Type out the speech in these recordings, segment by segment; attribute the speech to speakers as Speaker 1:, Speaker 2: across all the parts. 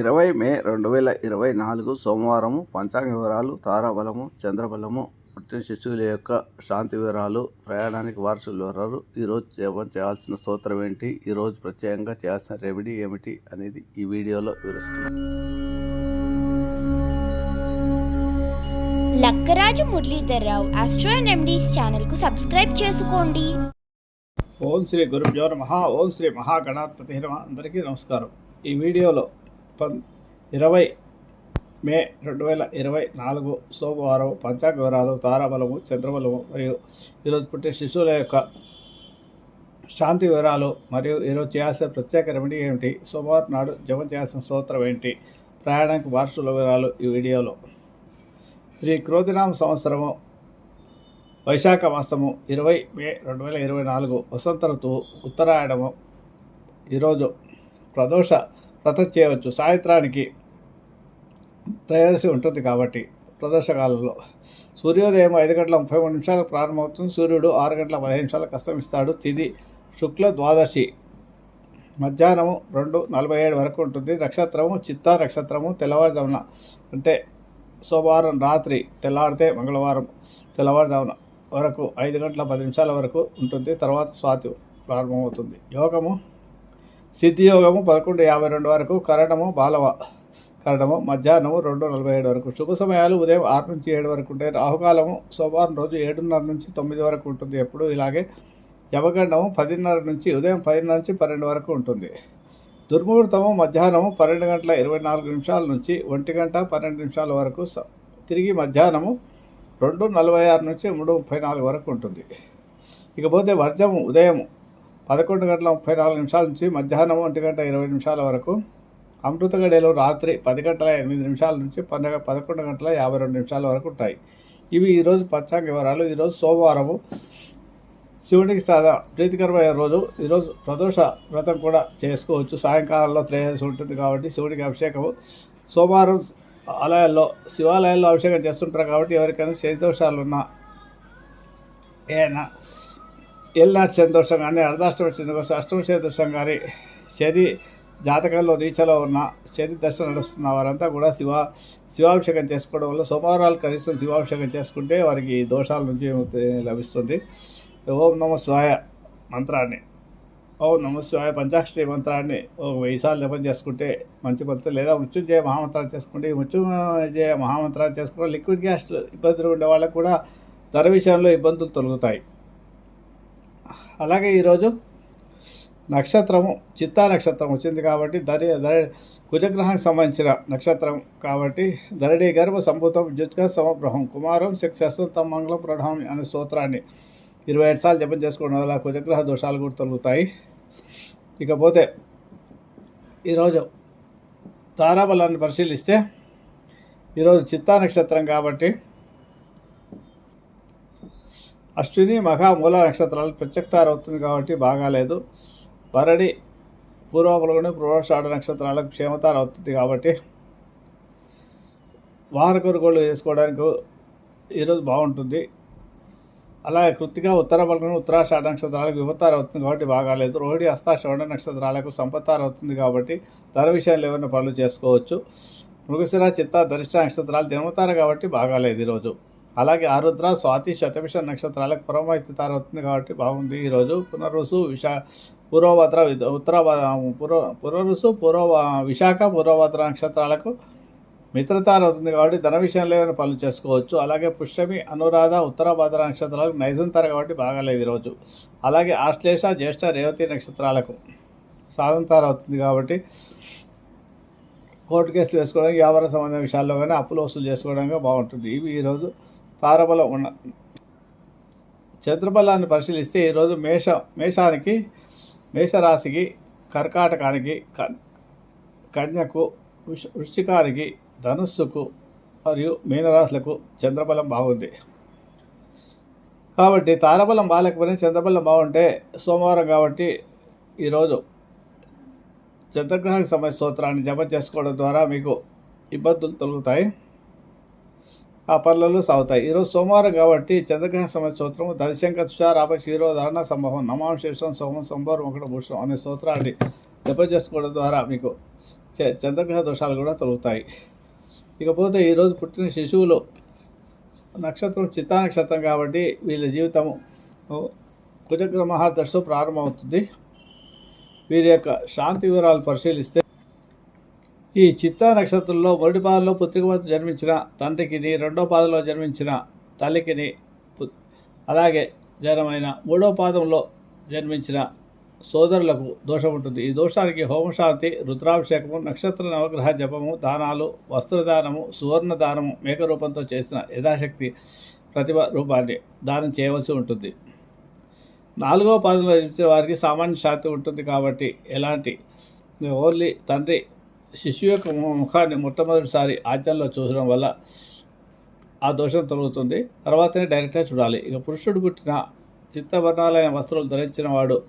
Speaker 1: ఇరవై మే రెండు వేల ఇరవై నాలుగు సోమవారము పంచాంగ వివరాలు తారాబలము చంద్రబలము పుట్టిన శిశువుల యొక్క శాంతి వివరాలు ప్రయాణానికి వారసుల వివరాలు ఈరోజు జపం చేయాల్సిన స్తోత్రం ఏంటి ఈరోజు ప్రత్యేకంగా చేయాల్సిన రెమెడీ ఏమిటి అనేది ఈ వీడియోలో వివరిస్తున్నాను.
Speaker 2: Lakkaraju Muralidhar Rao astro and remedies ఛానల్కు సబ్స్క్రైబ్ చేసుకోండి.
Speaker 3: ఓం శ్రీ గురుభ్యో నమ ఓం శ్రీ మహాగణాధిపతి నమ. అందరికీ నమస్కారం. ఈ వీడియోలో పం ఇరవై మే రెండు వేల ఇరవై నాలుగు సోమవారం పంచాంగ వివరాలు తారాబలము చంద్రబలము మరియు ఈరోజు పుట్టే శిశువుల యొక్క శాంతి వివరాలు మరియు ఈరోజు చేయాల్సిన ప్రత్యేక రెమెడీ ఏమిటి? సోమవారం నాడు జపం చేయాల్సిన స్తోత్రం ఏంటి? ప్రయాణానికి వారసుల వివరాలు ఈ వీడియోలో. శ్రీ క్రోధినామ సంవత్సరము వైశాఖ మాసము ఇరవై మే రెండు వేల ఇరవై నాలుగు వసంత ఋతువు ఉత్తరాయణము. ఈరోజు ప్రదోష వ్రతం చేయవచ్చు. సాయంత్రానికి తయారసి ఉంటుంది కాబట్టి ప్రదర్శకాలలో. సూర్యోదయం ఐదు గంటల ముప్పై మూడు నిమిషాలకు ప్రారంభమవుతుంది. సూర్యుడు ఆరు గంటల పదిహేను నిమిషాలకు అస్తమిస్తాడు తిది శుక్ల ద్వాదశి. మధ్యాహ్నము రెండు నలభై ఏడు వరకు ఉంటుంది. నక్షత్రము చిత్తా నక్షత్రము తెల్లవారుజామున అంటే సోమవారం రాత్రి తెల్లారితే మంగళవారం తెల్లవారుజామున వరకు ఐదు గంటల పది నిమిషాల వరకు ఉంటుంది. తర్వాత స్వాతి ప్రారంభమవుతుంది. యోగము సిద్ధియోగము పదకొండు యాభై రెండు వరకు కరణము బాలవ కరణము మధ్యాహ్నము రెండు నలభై ఏడు వరకు. శుభ సమయాలు ఉదయం ఆరు నుంచి ఏడు వరకు ఉంటాయి. రాహుకాలము సోమవారం రోజు ఏడున్నర నుంచి తొమ్మిది వరకు ఉంటుంది. ఎప్పుడు ఇలాగే యమగండము పదిన్నర నుంచి ఉదయం పదిన్నర నుంచి పన్నెండు వరకు ఉంటుంది. దుర్ముహూర్తము మధ్యాహ్నము పన్నెండు గంటల ఇరవై నాలుగు నిమిషాల నుంచి ఒంటి గంట పన్నెండు నిమిషాల వరకు తిరిగి మధ్యాహ్నము రెండు నలభై ఆరు నుంచి మూడు ముప్పై నాలుగు వరకు ఉంటుంది. ఇకపోతే వర్జము ఉదయం పదకొండు గంటల ముప్పై నాలుగు నిమిషాల నుంచి మధ్యాహ్నం ఒంటి గంట ఇరవై నిమిషాల వరకు అమృత రాత్రి పది గంటల ఎనిమిది నిమిషాల నుంచి పన్నెండు పదకొండు గంటల యాభై రెండు నిమిషాల వరకు ఉంటాయి. ఇవి ఈరోజు పంచాంగ వివరాలు. ఈరోజు సోమవారము శివునికి సాదా ప్రీతికరమైన రోజు. ఈరోజు ప్రదోష వ్రతం కూడా చేసుకోవచ్చు. సాయంకాలంలో త్రేయస్ ఉంటుంది కాబట్టి శివుడికి అభిషేకము. సోమవారం ఆలయాల్లో శివాలయాల్లో అభిషేకం చేస్తుంటారు కాబట్టి ఎవరికైనా శని ఏనా ఉన్నా ఏళ్ళనాటి సంతోషం కానీ అర్ధాష్టమ శని అష్టమ సంతోషం కానీ శని జాతకంలో నీచలో ఉన్న శని దశ నడుస్తున్న వారంతా కూడా శివ శివాభిషేకం చేసుకోవడం వల్ల సోమవారాలు కనీసం శివాభిషేకం చేసుకుంటే వారికి ఈ దోషాల నుంచి లభిస్తుంది. ఓం నమ స్వాయ మంత్రాన్ని ఓం నమ శివాయ పంచాక్షరి మంత్రాన్ని ఒక వెయ్యి సార్లు జపం చేసుకుంటే మంచి ఫలితం. లేదా మృత్యుంజయ మహామంత్రాలు చేసుకుంటే ఈ మృత్యుంజయ మహామంత్రాలు చేసుకుంటే లిక్విడ్ గ్యాస్ ఇబ్బందులు ఉండే వాళ్ళకు కూడా ధర విషయంలో ఇబ్బందులు తొలగుతాయి. అలాగే ఈరోజు నక్షత్రము చిత్తా నక్షత్రం వచ్చింది కాబట్టి దరి దరి కుజగ్రహానికి సంబంధించిన నక్షత్రం కాబట్టి ధరణి గర్భ సంభూతం జుత్క సమగ్రహం కుమారం శక్తి తమ మంగళం ప్రణామి అనే స్తోత్రాన్ని ఇరవై ఐదు సార్లు జపం చేసుకోవడం వల్ల కుజగ్రహ దోషాలు కూడా తొలుగుతాయి. ఇకపోతే ఈరోజు తారాబలాన్ని పరిశీలిస్తే ఈరోజు చిత్తా నక్షత్రం కాబట్టి అశ్విని మహామూల మూల నక్షత్రాలు ప్రత్యక్తార అవుతుంది కాబట్టి బాగాలేదు భరణి పూర్వపులగుని పూర్వషాఢ నక్షత్రాలకు క్షేమతార అవుతుంది కాబట్టి వార కొనుగోలు చేసుకోవడానికి ఈరోజు బాగుంటుంది. అలాగే కృతిగా ఉత్తర పలకని ఉత్తరాషాఢ నక్షత్రాలకు విపత్తార అవుతుంది కాబట్టి బాగాలేదు రోహిణి హస్తాశ్రవణ నక్షత్రాలకు సంపత్తారు అవుతుంది కాబట్టి ధర విషయాలు ఏమైనా పనులు చేసుకోవచ్చు. మృగశిర చిత్త ధరిష్ట నక్షత్రాలు జన్మతారు కాబట్టి బాగాలేదు ఈరోజు. అలాగే ఆరుద్ర స్వాతి శతభిష నక్షత్రాలకు పురమైతే తార అవుతుంది కాబట్టి బాగుంది. ఈరోజు పునరుసు విశా పూర్వభద్ర ఉత్తర పూర్వ పునరుసు పూర్వ విశాఖ పూర్వభద్ర నక్షత్రాలకు మిత్రతార అవుతుంది కాబట్టి ధన విషయంలో ఏమైనా పనులు చేసుకోవచ్చు. అలాగే పుష్యమి అనురాధ ఉత్తర భద్ర నక్షత్రాలకు నైజంతార కాబట్టి బాగాలేదు ఈరోజు అలాగే ఆశ్లేష జ్యేష్ఠ రేవతి నక్షత్రాలకు సాధంతార అవుతుంది కాబట్టి కోర్టు కేసులు వేసుకోవడానికి వ్యాపార సంబంధ విషయాల్లో కానీ అప్పులు వసూలు చేసుకోవడానికి బాగుంటుంది. ఇవి ఈరోజు తారబలం ఉన్న చంద్రబలాన్ని పరిశీలిస్తే ఈరోజు మేష మేషానికి మేషరాశికి కర్కాటకానికి కన్యకు వృష్టికానికి ధనుస్సుకు మరియు మీనరాశులకు చంద్రబలం బాగుంది. కాబట్టి తారబలం బాగాలేకపోయినా చంద్రబలం బాగుంటే సోమవారం కాబట్టి ఈరోజు చంద్రగ్రహానికి సంబంధించిన స్తోత్రాన్ని జమ చేసుకోవడం ద్వారా మీకు ఇబ్బందులు తొలుగుతాయి. ఆ పనులలో సాగుతాయి. ఈరోజు సోమవారం కాబట్టి చంద్రగ్రహ సమయ స్తోత్రము దశంక తుషారాభ క్షీరోధారణ సంభవం నమాం శేషం సోమం సంభవం ఒకటి భూషణం అనే స్తోత్రాన్ని జపం చేసుకోవడం ద్వారా మీకు చంద్రగ్రహ దోషాలు కూడా తొలుగుతాయి. ఇకపోతే ఈరోజు పుట్టిన శిశువులు నక్షత్రం చిత్తా నక్షత్రం కాబట్టి వీళ్ళ జీవితము కుజగ్రహ మహాదశతో ప్రారంభమవుతుంది. వీరి యొక్క శాంతి వివరాలు పరిశీలిస్తే ఈ చిత్తా నక్షత్రంలో మొదటి పాదంలో పుత్రికవతి జన్మించిన తండ్రికిని రెండో పాదంలో జన్మించిన తల్లికిని అలాగే జనమైన మూడో పాదంలో జన్మించిన సోదరులకు దోషం ఉంటుంది. ఈ దోషానికి హోమశాంతి రుద్రాభిషేకము నక్షత్ర నవగ్రహ జపము దానాలు వస్త్రదానము సువర్ణ దానము మేక రూపంతో చేసిన యథాశక్తి ప్రతిభ రూపాన్ని దానం చేయవలసి ఉంటుంది. నాలుగవ పాదంలో జన్మించిన వారికి సామాన్య శాంతి ఉంటుంది కాబట్టి ఎలాంటి ఓన్లీ తండ్రి శిశువు యొక్క ము- ముఖాన్ని మొట్టమొదటిసారి ఆచరణలో చూసడం వల్ల ఆ దోషం తొలగుతుంది. తర్వాతనే డైరెక్ట్గా చూడాలి. ఇక పురుషుడు పుట్టిన చిత్తవర్ణాలైన వస్త్రాలు ధరించిన వాడు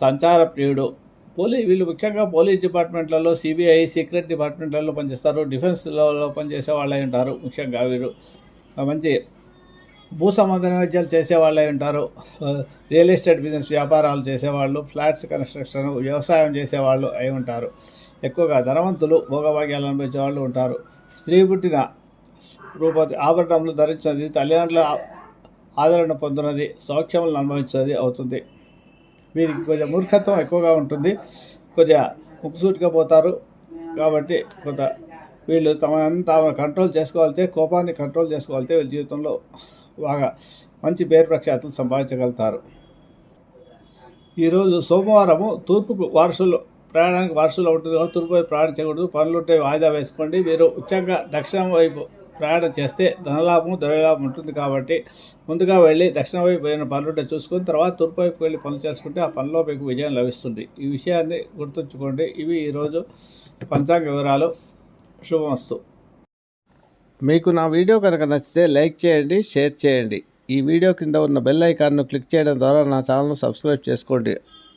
Speaker 3: సంచార ప్రియుడు. పోలీ వీళ్ళు ముఖ్యంగా పోలీస్ డిపార్ట్మెంట్లలో సిబిఐ సీక్రెట్ డిపార్ట్మెంట్లలో పనిచేస్తారు. డిఫెన్స్లో పనిచేసే వాళ్ళై ఉంటారు ముఖ్యంగా వీరు. మంచి భూ సంబంధ వైద్యాలు చేసేవాళ్ళై ఉంటారు. రియల్ ఎస్టేట్ బిజినెస్ వ్యాపారాలు చేసేవాళ్ళు ఫ్లాట్స్ కన్స్ట్రక్షన్ వ్యవసాయం చేసేవాళ్ళు అయి ఉంటారు. ఎక్కువగా ధనవంతులు భోగభాగ్యాలు అనుభవించే వాళ్ళు ఉంటారు. స్త్రీ పుట్టిన రూపతి ఆభరణములు ధరించినది తల్లిదండ్రుల ఆదరణ పొందినది సౌఖ్యములను అనుభవించినది అవుతుంది. వీరికి కొద్దిగా మూర్ఖత్వం ఎక్కువగా ఉంటుంది. కొద్దిగా ముక్కుసూటిగా పోతారు. కాబట్టి కొంత వీళ్ళు తమ తాము కంట్రోల్ చేసుకోవాలితే కోపాన్ని కంట్రోల్ చేసుకోవాలితే వీళ్ళ జీవితంలో బాగా మంచి పేరు ప్రఖ్యాతులు సంపాదించగలుగుతారు. ఈరోజు సోమవారము తూర్పుకు వారసులు ప్రయాణానికి వారసులు ఉంటుంది తూర్పు వైపు ప్రయాణం చేయకూడదు. పనులుంటే వాయిదా వేసుకోండి. మీరు ముఖ్యంగా దక్షిణం వైపు ప్రయాణం చేస్తే ధనలాభం ద్రవ్యలాభం ఉంటుంది కాబట్టి ముందుగా వెళ్ళి దక్షిణ వైపు పోయిన పనులుంటే చూసుకుని తర్వాత తూర్పు వైపు వెళ్ళి పనులు చేసుకుంటే ఆ పనిలో మీకు విజయం లభిస్తుంది. ఈ విషయాన్ని గుర్తుంచుకోండి. ఇవి ఈరోజు పంచాంగ వివరాలు. శుభమస్తు.
Speaker 1: మీకు నా వీడియో కనుక నచ్చితే లైక్ చేయండి షేర్ చేయండి. ఈ వీడియో కింద ఉన్న బెల్ ఐకాన్ను క్లిక్ చేయడం ద్వారా నా ఛానల్ను సబ్స్క్రైబ్ చేసుకోండి.